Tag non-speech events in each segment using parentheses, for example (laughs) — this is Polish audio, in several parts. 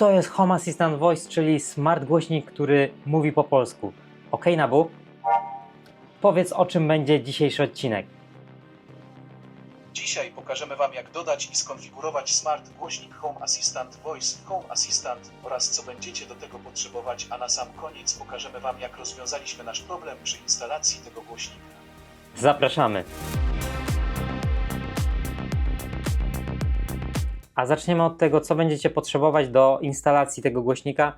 to jest Home Assistant Voice, czyli smart głośnik, który mówi po polsku. Ok, Nabu? Powiedz o czym będzie dzisiejszy odcinek. Dzisiaj pokażemy Wam jak dodać i skonfigurować Smart Głośnik Home Assistant Voice w Home Assistant oraz co będziecie do tego potrzebować, a na sam koniec pokażemy Wam jak rozwiązaliśmy nasz problem przy instalacji tego głośnika. Zapraszamy. A zaczniemy od tego, co będziecie potrzebować do instalacji tego głośnika.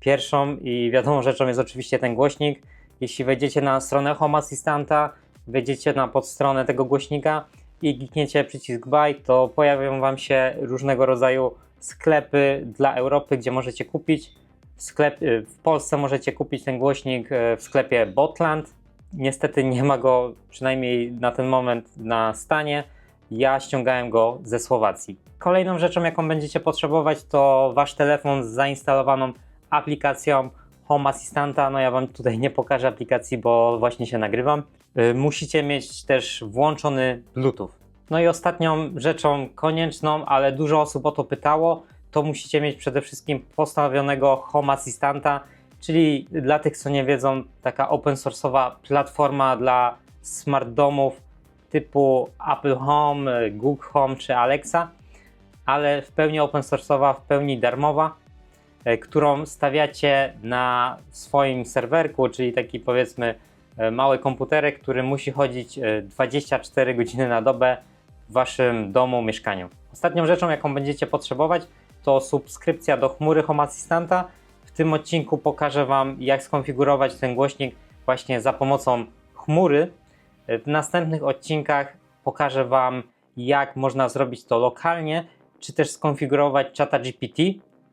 Pierwszą i wiadomą rzeczą jest oczywiście ten głośnik. Jeśli wejdziecie na stronę Home Assistanta, wejdziecie na podstronę tego głośnika i klikniecie przycisk Buy, to pojawią Wam się różnego rodzaju sklepy dla Europy, gdzie możecie kupić. Sklep, y, w Polsce możecie kupić ten głośnik y, w sklepie Botland. Niestety nie ma go, przynajmniej na ten moment, na stanie. Ja ściągałem go ze Słowacji. Kolejną rzeczą, jaką będziecie potrzebować, to wasz telefon z zainstalowaną aplikacją Home Assistanta. No ja wam tutaj nie pokażę aplikacji, bo właśnie się nagrywam. Y, Musicie mieć też włączony Bluetooth. No i ostatnią rzeczą konieczną, ale dużo osób o to pytało, to musicie mieć przede wszystkim postawionego Home Assistanta, czyli dla tych, co nie wiedzą, taka open source'owa platforma dla smart domów typu Apple Home, Google Home czy Alexa, ale w pełni open source'owa, w pełni darmowa, e, którą stawiacie na swoim serwerku, czyli taki powiedzmy e, mały komputerek, który musi chodzić e, 24 godziny na dobę w waszym domu, mieszkaniu. Ostatnią rzeczą, jaką będziecie potrzebować, to subskrypcja do chmury Home Assistanta. W tym odcinku pokażę Wam, jak skonfigurować ten głośnik właśnie za pomocą chmury. W następnych odcinkach pokażę Wam, jak można zrobić to lokalnie, czy też skonfigurować czata GPT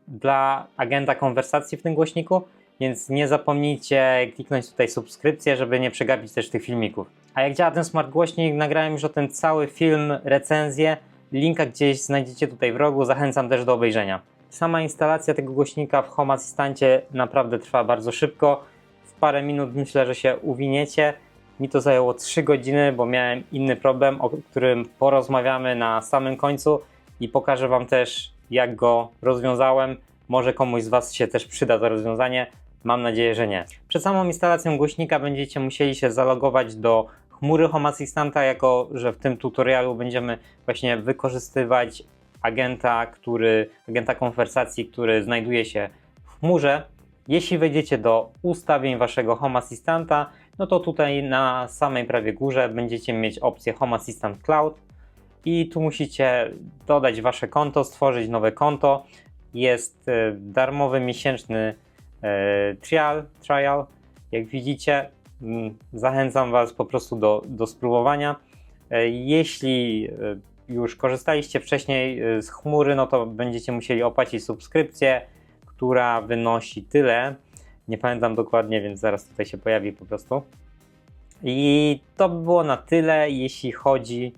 dla agenta konwersacji w tym głośniku, więc nie zapomnijcie kliknąć tutaj subskrypcję, żeby nie przegapić też tych filmików. A jak działa ten smart głośnik, nagrałem już o tym cały film, recenzję, linka gdzieś znajdziecie tutaj w rogu, zachęcam też do obejrzenia. Sama instalacja tego głośnika w Home Assistancie naprawdę trwa bardzo szybko, w parę minut myślę, że się uwiniecie. Mi to zajęło 3 godziny, bo miałem inny problem, o którym porozmawiamy na samym końcu i pokażę Wam też, jak go rozwiązałem. Może komuś z Was się też przyda to rozwiązanie. Mam nadzieję, że nie. Przed samą instalacją głośnika będziecie musieli się zalogować do chmury Home Assistanta, jako że w tym tutorialu będziemy właśnie wykorzystywać agenta, który, agenta konwersacji, który znajduje się w chmurze. Jeśli wejdziecie do ustawień waszego Home Assistanta, no to tutaj na samej prawej górze będziecie mieć opcję Home Assistant Cloud i tu musicie dodać wasze konto, stworzyć nowe konto. Jest e, darmowy miesięczny e, trial, trial. Jak widzicie, mm, zachęcam was po prostu do, do spróbowania. E, Jeśli już korzystaliście wcześniej z chmury, no to będziecie musieli opłacić subskrypcję, która wynosi tyle. Nie pamiętam dokładnie, więc zaraz tutaj się pojawi po prostu. I to by było na tyle, jeśli chodzi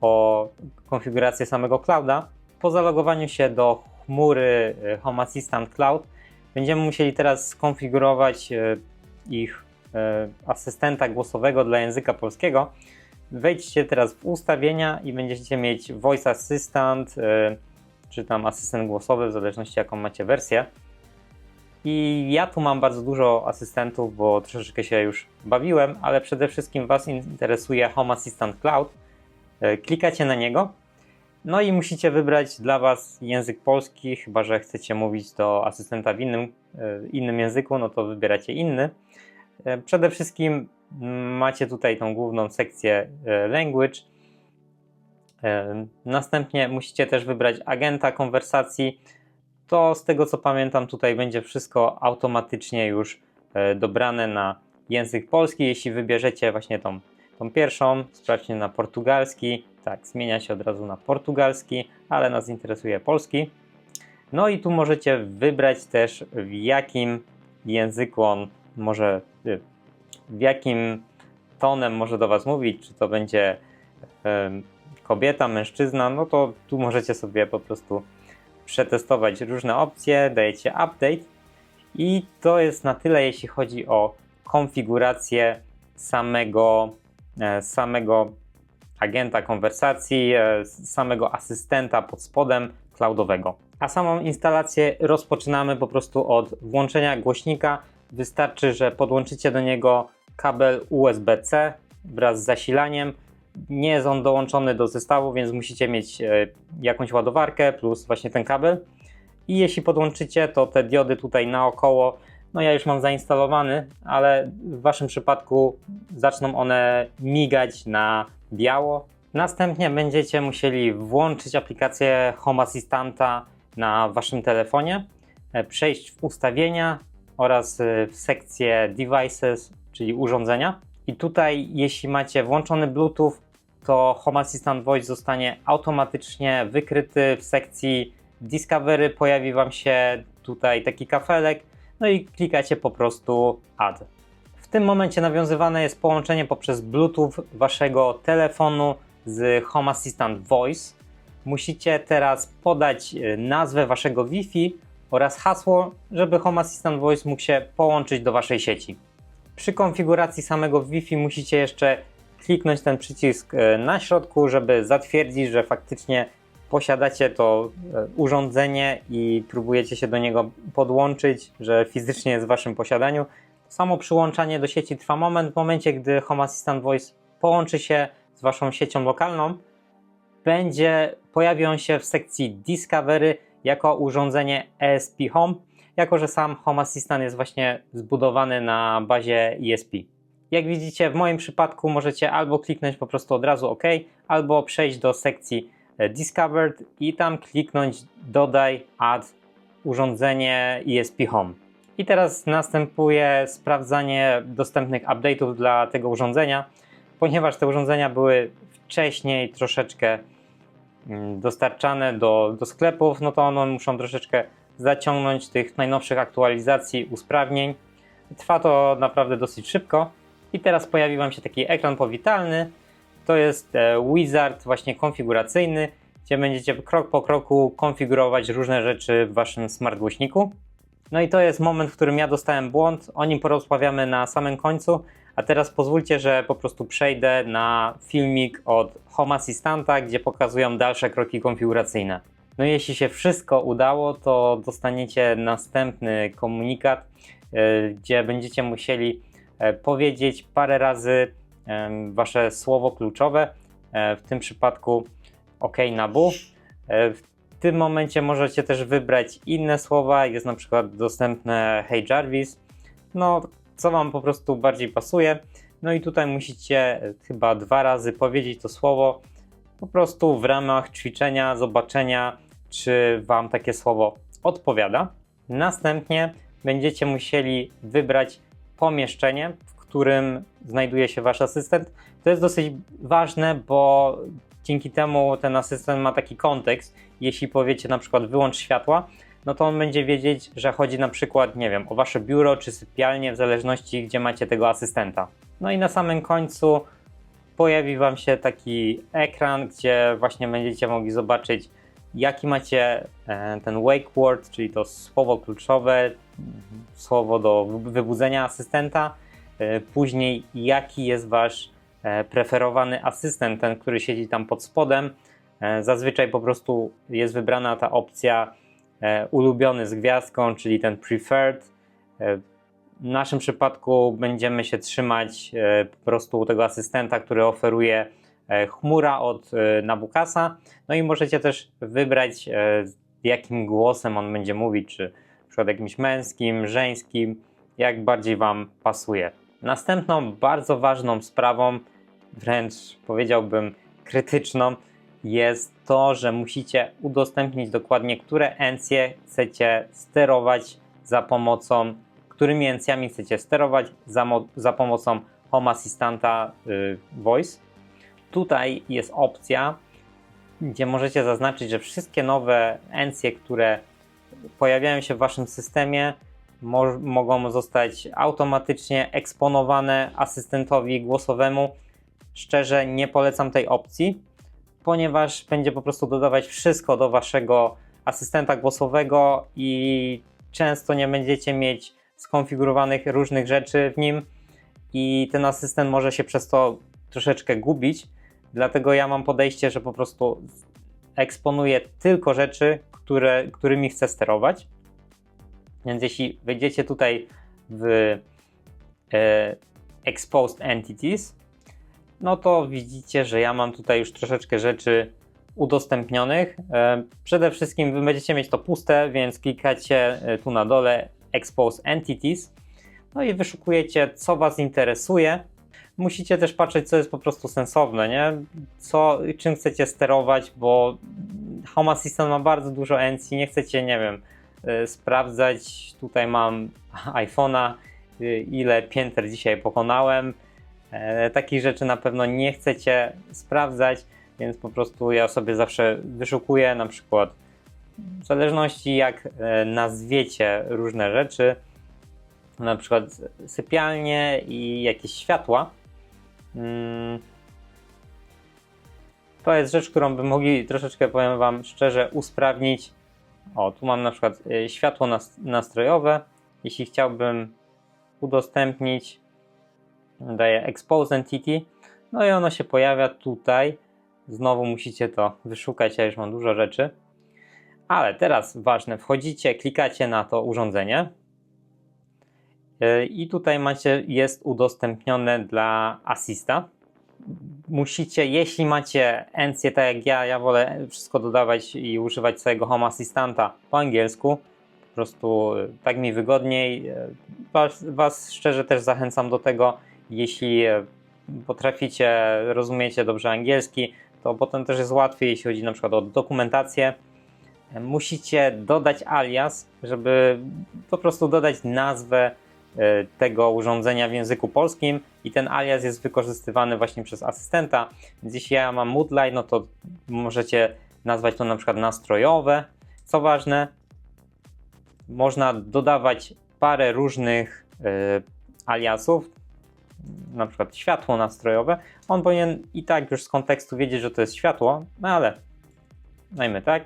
o konfigurację samego clouda. Po zalogowaniu się do chmury e, Home Assistant Cloud będziemy musieli teraz skonfigurować e, ich e, asystenta głosowego dla języka polskiego. Wejdźcie teraz w ustawienia i będziecie mieć Voice Assistant, czy tam asystent głosowy, w zależności jaką macie wersję. I ja tu mam bardzo dużo asystentów, bo troszeczkę się już bawiłem, ale przede wszystkim Was interesuje Home Assistant Cloud. E, Klikacie na niego, no i musicie wybrać dla Was język polski, chyba że chcecie mówić do asystenta w innym, e, innym języku, no to wybieracie inny. E, Przede wszystkim mm, macie tutaj tą główną sekcję language. Następnie musicie też wybrać agenta konwersacji. To z tego co pamiętam, tutaj będzie wszystko automatycznie już e, dobrane na język polski. Jeśli wybierzecie właśnie tą, tą pierwszą, sprawdźcie na portugalski. Tak, zmienia się od razu na portugalski, ale nas interesuje polski. No i tu możecie wybrać też w jakim języku on może, y, w jakim tonem może do Was mówić, czy to będzie kobieta, mężczyzna, no to tu możecie sobie po prostu przetestować różne opcje, dajecie update i to jest na tyle, jeśli chodzi o konfigurację samego, e, samego agenta konwersacji, e, samego asystenta pod spodem cloudowego. A samą instalację rozpoczynamy po prostu od włączenia głośnika. Wystarczy, że podłączycie do niego kabel USB-C wraz z zasilaniem. Nie jest on dołączony do zestawu, więc musicie mieć e, jakąś ładowarkę plus właśnie ten kabel. I jeśli podłączycie, to te diody tutaj naokoło, no ja już mam zainstalowany, ale w Waszym przypadku zaczną one migać na biało. Następnie będziecie musieli włączyć aplikację Home Assistanta na Waszym telefonie, e, przejść w ustawienia oraz e, w sekcję Devices, czyli urządzenia. I tutaj, jeśli macie włączony Bluetooth, to Home Assistant Voice zostanie automatycznie wykryty w sekcji Discovery. Pojawi Wam się tutaj taki kafelek, no i klikacie po prostu Add. W tym momencie nawiązywane jest połączenie poprzez Bluetooth Waszego telefonu z Home Assistant Voice. Musicie teraz podać e, nazwę Waszego Wi-Fi oraz hasło, żeby Home Assistant Voice mógł się połączyć do Waszej sieci. Przy konfiguracji samego Wi-Fi musicie jeszcze kliknąć ten przycisk e, na środku, żeby zatwierdzić, że faktycznie posiadacie to e, urządzenie i próbujecie się do niego podłączyć, że fizycznie jest w waszym posiadaniu. Samo przyłączanie do sieci trwa moment. W momencie, gdy Home Assistant Voice połączy się z waszą siecią lokalną, będzie pojawi on się w sekcji Discovery jako urządzenie ESP Home, jako że sam Home Assistant jest właśnie zbudowany na bazie ESP. Jak widzicie, w moim przypadku możecie albo kliknąć po prostu od razu OK, albo przejść do sekcji e, Discovered i tam kliknąć Dodaj Add urządzenie ESP Home. I teraz następuje sprawdzanie dostępnych update'ów dla tego urządzenia, ponieważ te urządzenia były wcześniej troszeczkę mm, dostarczane do, do sklepów, no to one muszą troszeczkę zaciągnąć tych najnowszych aktualizacji, usprawnień. Trwa to naprawdę dosyć szybko. I teraz pojawi Wam się taki ekran powitalny. To jest e, wizard właśnie konfiguracyjny, gdzie będziecie krok po kroku konfigurować różne rzeczy w Waszym smart głośniku. No i to jest moment, w którym ja dostałem błąd. O nim porozmawiamy na samym końcu. A teraz pozwólcie, że po prostu przejdę na filmik od Home Assistanta, gdzie pokazują dalsze kroki konfiguracyjne. No jeśli się wszystko udało, to dostaniecie następny komunikat, yy, gdzie będziecie musieli e, powiedzieć parę razy wasze słowo kluczowe, e, w tym przypadku OK na bu. E, W tym momencie możecie też wybrać inne słowa, jest na przykład dostępne Hey Jarvis, no co wam po prostu bardziej pasuje. No i tutaj musicie e, chyba dwa razy powiedzieć to słowo, po prostu w ramach ćwiczenia, zobaczenia, czy wam takie słowo odpowiada. Następnie będziecie musieli wybrać pomieszczenie, w którym znajduje się wasz asystent. To jest dosyć ważne, bo dzięki temu ten asystent ma taki kontekst. Jeśli powiecie na przykład wyłącz światła, no to on będzie wiedzieć, że chodzi na przykład, nie wiem, o wasze biuro czy sypialnię, w zależności gdzie macie tego asystenta. No i na samym końcu pojawi wam się taki ekran, gdzie właśnie będziecie mogli zobaczyć, jaki macie e, ten wake word, czyli to słowo kluczowe, słowo do wy- wybudzenia asystenta. E, Później, jaki jest wasz e, preferowany asystent, ten, który siedzi tam pod spodem. Zazwyczaj po prostu jest wybrana ta opcja ulubiony z gwiazdką, czyli ten preferred. W naszym przypadku będziemy się trzymać po prostu tego asystenta, który oferuje chmura od e, Nabukasa. No i możecie też wybrać, e, jakim głosem on będzie mówić, czy przykład jakimś męskim, żeńskim, jak bardziej Wam pasuje. Następną bardzo ważną sprawą, wręcz powiedziałbym krytyczną, jest to, że musicie udostępnić dokładnie, które encje chcecie sterować za pomocą, którymi encjami chcecie sterować za, za pomocą Home Assistanta y, Voice. Tutaj jest opcja, gdzie możecie zaznaczyć, że wszystkie nowe encje, które pojawiają się w waszym systemie, mo- mogą zostać automatycznie eksponowane asystentowi głosowemu. Szczerze nie polecam tej opcji, ponieważ będzie po prostu dodawać wszystko do waszego asystenta głosowego i często nie będziecie mieć skonfigurowanych różnych rzeczy w nim i ten asystent może się przez to troszeczkę gubić. Dlatego ja mam podejście, że po prostu eksponuję tylko rzeczy, które, którymi chcę sterować. Więc jeśli wejdziecie tutaj w e, Exposed Entities, no to widzicie, że ja mam tutaj już troszeczkę rzeczy udostępnionych. E, Przede wszystkim wy będziecie mieć to puste, więc klikacie e, tu na dole Expose Entities. No i wyszukujecie, co Was interesuje. Musicie też patrzeć, co jest po prostu sensowne, nie? Co, czym chcecie sterować, bo Home Assistant ma bardzo dużo encji, nie chcecie, nie wiem, y, sprawdzać. Tutaj mam (laughs) iPhone'a, y, ile pięter dzisiaj pokonałem. E, takich rzeczy na pewno nie chcecie sprawdzać, więc po prostu ja sobie zawsze wyszukuję na przykład w zależności jak e, nazwiecie różne rzeczy, na przykład sypialnie i jakieś światła. Mm. To jest rzecz, którą by mogli troszeczkę, powiem Wam szczerze, usprawnić. O, tu mam na przykład y, światło nas- nastrojowe. Jeśli chciałbym udostępnić, daję Expose Entity, no i ono się pojawia tutaj. Znowu musicie to wyszukać, ja już mam dużo rzeczy. Ale teraz ważne, wchodzicie, klikacie na to urządzenie. Yy, I tutaj macie, jest udostępnione dla Assista. Musicie, jeśli macie encję, tak jak ja, ja wolę wszystko dodawać i używać swojego Home Assistanta po angielsku. Po prostu yy, tak mi wygodniej. Yy, Was, was szczerze też zachęcam do tego, jeśli potraficie, rozumiecie dobrze angielski, to potem też jest łatwiej, jeśli chodzi na przykład o dokumentację. Musicie dodać alias, żeby po prostu dodać nazwę e, tego urządzenia w języku polskim i ten alias jest wykorzystywany właśnie przez asystenta. Więc jeśli ja mam Moodlight, no to możecie nazwać to na przykład nastrojowe. Co ważne, można dodawać parę różnych e, aliasów, na przykład światło nastrojowe. On powinien i tak już z kontekstu wiedzieć, że to jest światło, no ale dajmy tak.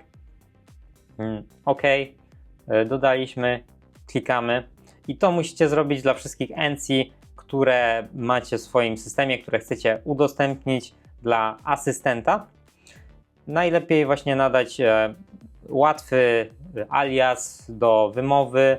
Mm, OK, E, dodaliśmy, klikamy i to musicie zrobić dla wszystkich encji, które macie w swoim systemie, które chcecie udostępnić dla asystenta. Najlepiej właśnie nadać e, łatwy alias do wymowy,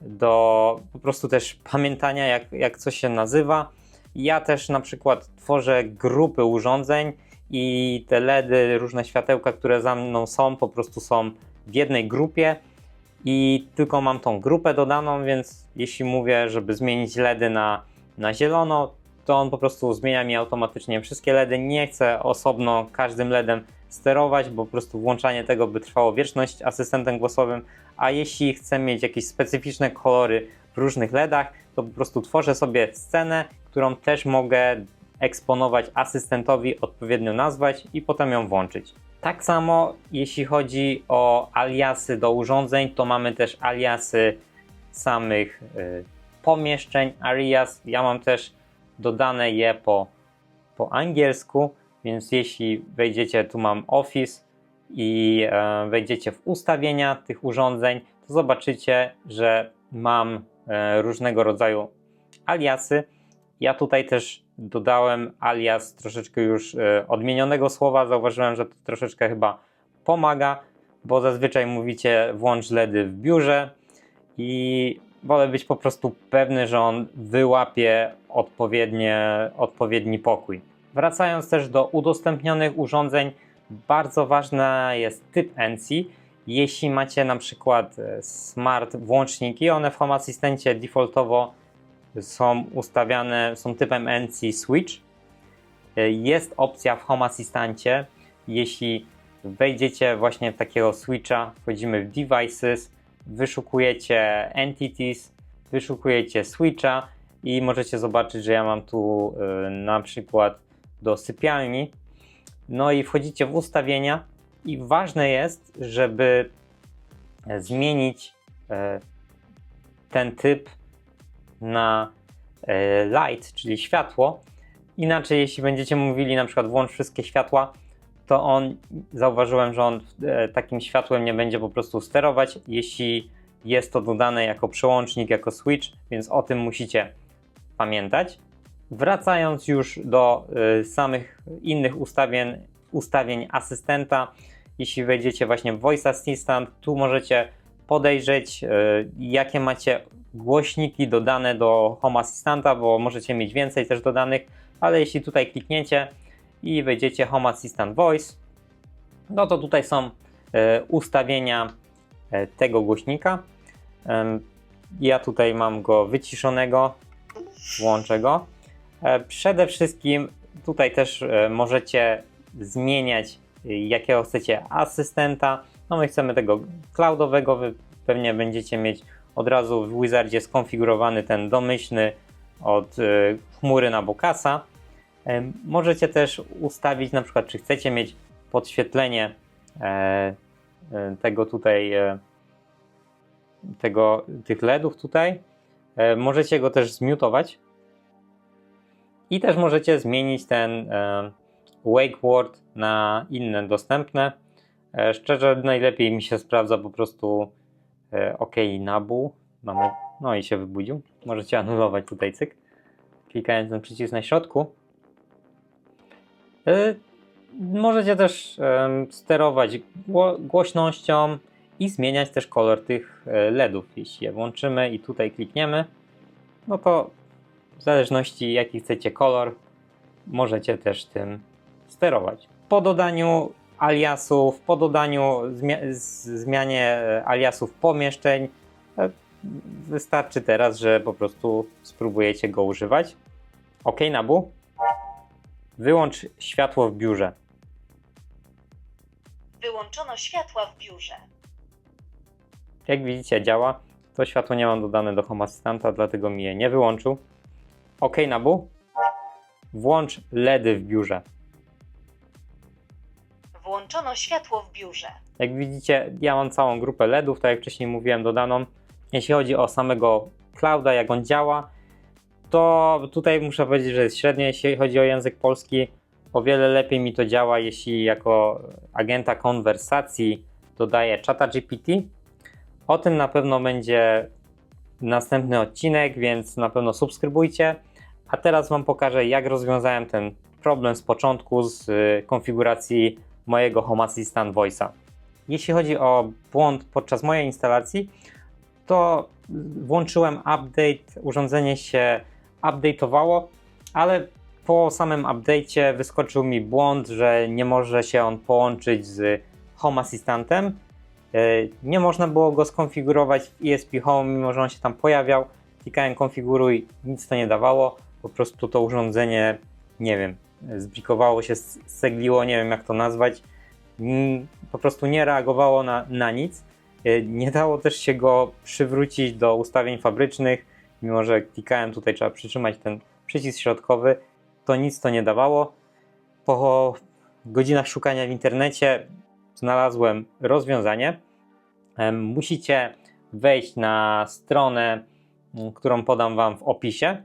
do po prostu też (laughs) pamiętania, jak, jak coś się nazywa. Ja też na przykład tworzę grupy urządzeń i te LEDy, różne światełka, które za mną są, po prostu są w jednej grupie i tylko mam tą grupę dodaną, więc jeśli mówię, żeby zmienić LEDy na, na zielono, to on po prostu zmienia mi automatycznie wszystkie LEDy. Nie chcę osobno każdym LEDem sterować, bo po prostu włączanie tego by trwało wieczność asystentem głosowym, a jeśli chcę mieć jakieś specyficzne kolory w różnych LEDach, to po prostu tworzę sobie scenę, którą też mogę eksponować asystentowi, odpowiednio nazwać i potem ją włączyć. Tak samo jeśli chodzi o aliasy do urządzeń, to mamy też aliasy samych y, pomieszczeń, alias. Ja mam też dodane je po, po angielsku, więc jeśli wejdziecie, tu mam Office i e, wejdziecie w ustawienia tych urządzeń, to zobaczycie, że mam e, różnego rodzaju aliasy. Ja tutaj też dodałem alias troszeczkę już e, odmienionego słowa. Zauważyłem, że to troszeczkę chyba pomaga, bo zazwyczaj mówicie włącz LEDy w biurze i wolę być po prostu pewny, że on wyłapie odpowiednie, odpowiedni pokój. Wracając też do udostępnionych urządzeń, bardzo ważny jest typ NC. Jeśli macie na przykład e, smart włączniki, one w Home Assistancie defaultowo są ustawiane, są typem NC Switch. E, Jest opcja w Home Assistancie, jeśli wejdziecie właśnie w takiego switcha, wchodzimy w Devices, wyszukujecie Entities, wyszukujecie Switcha i możecie zobaczyć, że ja mam tu e, na przykład do sypialni. No i wchodzicie w ustawienia i ważne jest, żeby e, zmienić ten typ na e, light, czyli światło. Inaczej, jeśli będziecie mówili na przykład włącz wszystkie światła, to on, zauważyłem, że on e, takim światłem nie będzie po prostu sterować, jeśli jest to dodane jako przełącznik, jako switch, więc o tym musicie pamiętać. Wracając już do y, samych innych ustawień, ustawień asystenta, jeśli wejdziecie właśnie w Voice Assistant, tu możecie podejrzeć, e, jakie macie głośniki dodane do Home Assistanta, bo możecie mieć więcej też dodanych, ale jeśli tutaj klikniecie i wejdziecie Home Assistant Voice, no to tutaj są e, ustawienia e, tego głośnika. Ja tutaj mam go wyciszonego, włączę go. Przede wszystkim tutaj też możecie zmieniać jakiego chcecie asystenta. No my chcemy tego cloudowego, wy pewnie będziecie mieć od razu w Wizardzie skonfigurowany ten domyślny od e, chmury na Bokasa. Możecie też ustawić na przykład, czy chcecie mieć podświetlenie e, e, tego tutaj e, tego, tych LEDów tutaj. Możecie go też zmiutować. I też możecie zmienić ten wake word na inne dostępne. E, Szczerze najlepiej mi się sprawdza po prostu e, OK Nabu. Mamy, no i się wybudził. Możecie anulować tutaj cyk. Klikając ten przycisk na środku. E, Możecie też sterować gło głośnością i zmieniać też kolor tych LEDów. Jeśli je włączymy i tutaj klikniemy, no to w zależności jaki chcecie kolor, możecie też tym sterować. Po dodaniu aliasów, po dodaniu zmia- z- zmianie e, aliasów pomieszczeń, e, wystarczy teraz, że po prostu spróbujecie go używać. OK, Nabu. Wyłącz światło w biurze. Wyłączono światła w biurze. Jak widzicie, działa. To światło nie mam dodane do Home Assistanta, dlatego mi je nie wyłączył. OK, Nabu. Włącz LEDy w biurze. Włączono światło w biurze. Jak widzicie, ja mam całą grupę LEDów, tak jak wcześniej mówiłem, dodaną. Jeśli chodzi o samego clouda, jak on działa, to tutaj muszę powiedzieć, że jest średnio, jeśli chodzi o język polski. O wiele lepiej mi to działa, jeśli jako agenta konwersacji dodaję czata GPT. O tym na pewno będzie następny odcinek, więc na pewno subskrybujcie. A teraz Wam pokażę, jak rozwiązałem ten problem z początku z y, konfiguracji mojego Home Assistant Voice'a. Jeśli chodzi o błąd podczas mojej instalacji, to włączyłem update, urządzenie się update'owało, ale po samym update'cie wyskoczył mi błąd, że nie może się on połączyć z Home Assistantem. E, Nie można było go skonfigurować w ESP Home, mimo że on się tam pojawiał. Klikałem konfiguruj, nic to nie dawało. Po prostu to urządzenie, nie wiem, zbrikowało się, segliło, nie wiem jak to nazwać. Mm, Po prostu nie reagowało na, na nic. E, Nie dało też się go przywrócić do ustawień fabrycznych, mimo że klikałem tutaj, trzeba przytrzymać ten przycisk środkowy, to nic to nie dawało. Po godzinach szukania w internecie znalazłem rozwiązanie. Em, Musicie wejść na stronę, którą podam Wam w opisie.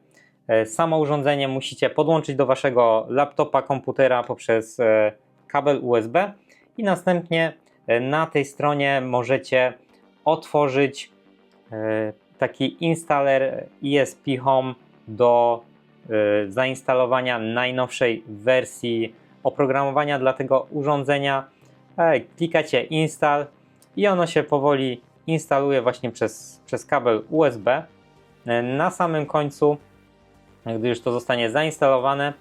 E, Samo urządzenie musicie podłączyć do Waszego laptopa, komputera poprzez e, kabel USB i następnie e, na tej stronie możecie otworzyć taki installer ESP Home do zainstalowania najnowszej wersji oprogramowania dla tego urządzenia. Klikacie install i ono się powoli instaluje właśnie przez, przez kabel USB. Na samym końcu, gdy już to zostanie zainstalowane,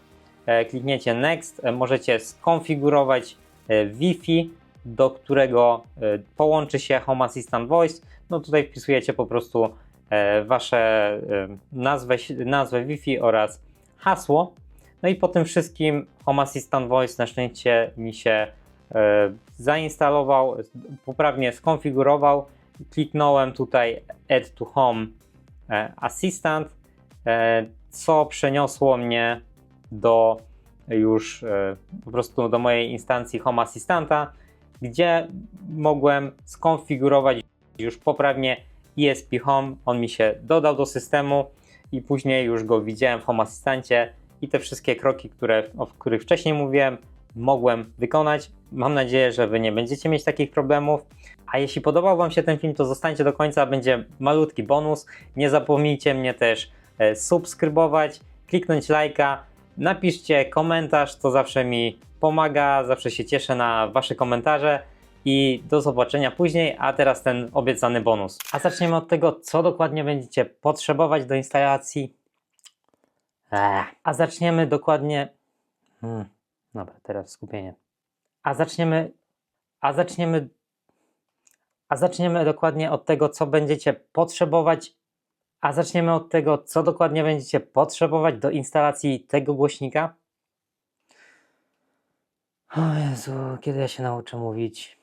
e, klikniecie Next, e, możecie skonfigurować e, Wi-Fi, do którego połączy się Home Assistant Voice. No tutaj wpisujecie po prostu wasze nazwę, nazwę Wi-Fi oraz hasło. No i po tym wszystkim Home Assistant Voice na szczęście mi się zainstalował, poprawnie skonfigurował. Kliknąłem tutaj Add to Home Assistant, co przeniosło mnie do już e, po prostu do mojej instancji Home Assistanta, gdzie mogłem skonfigurować już poprawnie ESP Home. On mi się dodał do systemu i później już go widziałem w Home Assistancie i te wszystkie kroki, które, o których wcześniej mówiłem, mogłem wykonać. Mam nadzieję, że Wy nie będziecie mieć takich problemów. A jeśli podobał Wam się ten film, to zostańcie do końca, będzie malutki bonus. Nie zapomnijcie mnie też e, subskrybować, kliknąć lajka, napiszcie komentarz, to zawsze mi pomaga, zawsze się cieszę na Wasze komentarze. i do zobaczenia później, a teraz ten obiecany bonus. A zaczniemy od tego, co dokładnie będziecie potrzebować do instalacji. A zaczniemy dokładnie. Hmm. Dobra, teraz skupienie. A zaczniemy. A zaczniemy. A zaczniemy dokładnie od tego, co będziecie potrzebować. A zaczniemy od tego, co dokładnie będziecie potrzebować do instalacji tego głośnika. O Jezu, kiedy ja się nauczę mówić?